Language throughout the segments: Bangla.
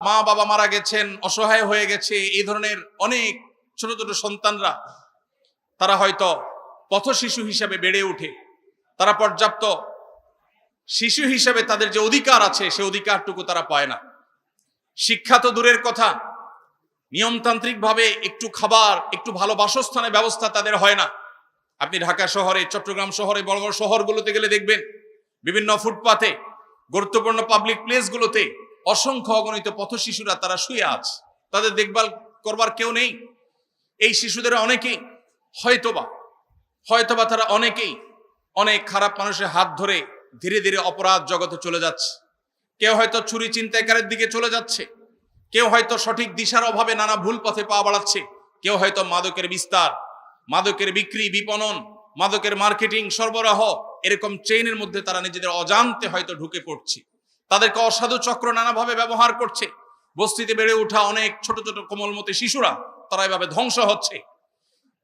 মা বাবা মারা গেছেন, অসহায় হয়ে গেছে, এই ধরনের অনেক ছোট ছোট সন্তানরা, তারা হয়তো পথ শিশু হিসাবে বেড়ে ওঠে। তারা পর্যাপ্ত শিশু হিসাবে তাদের যে অধিকার আছে, সে অধিকারটুকু তারা পায় না। শিক্ষা তো দূরের কথা নিয়মতান্ত্রিক ভাবে একটু খাবার, একটু ভালো বাসস্থানের ব্যবস্থা তাদের হয় না। আপনি ঢাকা শহরে, চট্টগ্রাম শহরে, বড় বড় শহরগুলোতে গেলে দেখবেন, বিভিন্ন ফুটপাতে, গুরুত্বপূর্ণ পাবলিক প্লেসগুলোতে অসংখ্য অগণিত পথ শিশুরা তারা শুয়ে আছে। তাদের দেখভাল করবার কেউ নেই। এই শিশুদের অনেকেই হয়তোবা হয়তোবা তারা অনেকেই অনেক খারাপ মানুষের হাত ধরে ধীরে ধীরে অপরাধ জগতে চলে যাচ্ছে। কেউ হয়তো চুরি চিন্তাকারের দিকে চলে যাচ্ছে। কেউ হয়তো সঠিক দিশার অভাবে নানা ভুল পথে পা বাড়াচ্ছে। কেউ হয়তো মাদকের বিস্তার, মাদকের বিক্রি, বিপণন, মাদকের মার্কেটিং, সরবরাহ, এরকম চেইনের মধ্যে তারা নিজেদের অজান্তে হয়তো ঢুকে পড়ছে। তাদেরকে অসাধু চক্র নানাভাবে ব্যবহার করছে। বস্তিতে বেড়ে ওঠা অনেক ছোট ছোট কোমলমতি শিশুরা, তারা এভাবে ধ্বংস হচ্ছে।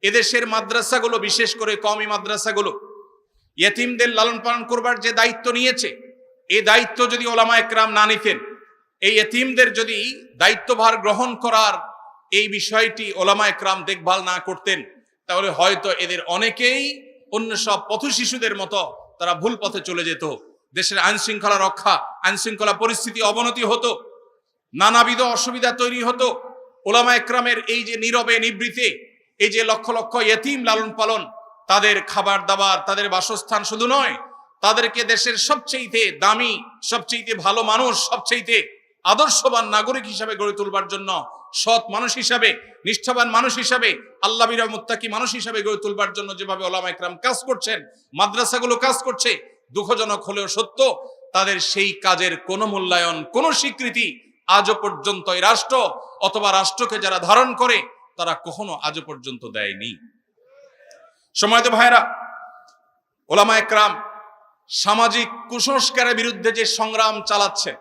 এদেশের মাদ্রাসাগুলো, বিশেষ করে কমি মাদ্রাসাগুলো, ইয়েতিমদের লালন পালন করবার যে দায়িত্ব নিয়েছে এই দায়িত্ব যদি ওলামা একরাম না নিতেন, এই এতিমদের যদি দায়িত্বভার গ্রহণ করার এই বিষয়টি ওলামা একরাম দেখভাল না করতেন, তাহলে হয়তো এদের অনেকেই অন্য সব পথ শিশুদের মতো তারা ভুল পথে চলে যেত। দেশের আইন শৃঙ্খলা রক্ষা আইন শৃঙ্খলা পরিস্থিতি অবনতি হতো, নানাবিধ অসুবিধা তৈরি হতো। ওলামা একরামের এই যে নীরবে নিবৃতে, এই যে লক্ষ লক্ষ এতিম লালন পালন, তাদের খাবার দাবার, তাদের বাসস্থান শুধু নয়, তাদেরকে দেশের সবচেয়ে দামি সবচেয়ে ভালো মানুষ সবচেয়ে আদর্শবান নাগরিক হিসাবে গড়ে তুলবার জন্য সৎ মানুষ হিসাবে, নিষ্ঠাবান মানুষ হিসাবে, আল্লাহ মুত্তাকি মানুষ হিসাবে গড়ে তুলবার জন্য যেভাবে ওলামা একরাম কাজ করছেন, মাদ্রাসাগুলো কাজ করছে দুঃখজনক হলেও সত্য, তাদের সেই কাজের কোনো মূল্যায়ন, কোনো স্বীকৃতি আজও পর্যন্ত এই রাষ্ট্র অথবা রাষ্ট্রকে যারা ধারণ করে, তারা কখনো আজও পর্যন্ত দেয়নি। সময় তো ভাইরা ওলামা একরাম সামাজিক কুসংস্কারের বিরুদ্ধে যে সংগ্রাম চালাচ্ছে,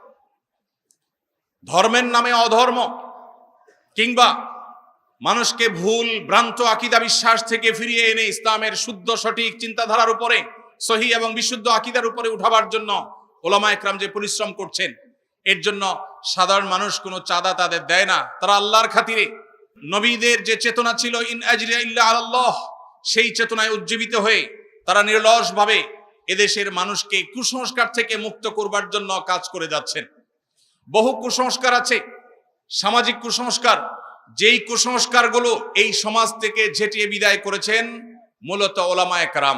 ধর্মের নামে অধর্ম, কিংবা মানুষকে ভুল, ভ্রান্ত আকিদা বিশ্বাস থেকে ফিরিয়ে এনে ইসলামের শুদ্ধ সঠিক চিন্তাধারার উপরে সহি এবং বিশুদ্ধ আকিদার উপরে উঠাবার জন্য ওলামা একরাম যে পরিশ্রম করছেন, এর জন্য সাধারণ মানুষ কোনো চাঁদা তাদের দেয় না। তারা আল্লাহর খাতিরে নবীদের যে চেতনা ছিল, ইন আল্লাহ সেই চেতনায় উজ্জীবিত হয়ে তারা নির্লস ভাবে এদেশের মানুষকে কুসংস্কার থেকে মুক্ত করবার জন্য কাজ করে যাচ্ছেন। বহু কুসংস্কার আছে, সামাজিক কুসংস্কার। যেই কুসংস্কারগুলো এই সমাজ থেকে ঝেঁটিয়ে বিদায় করেছেন, মূলত ওলামা একরাম।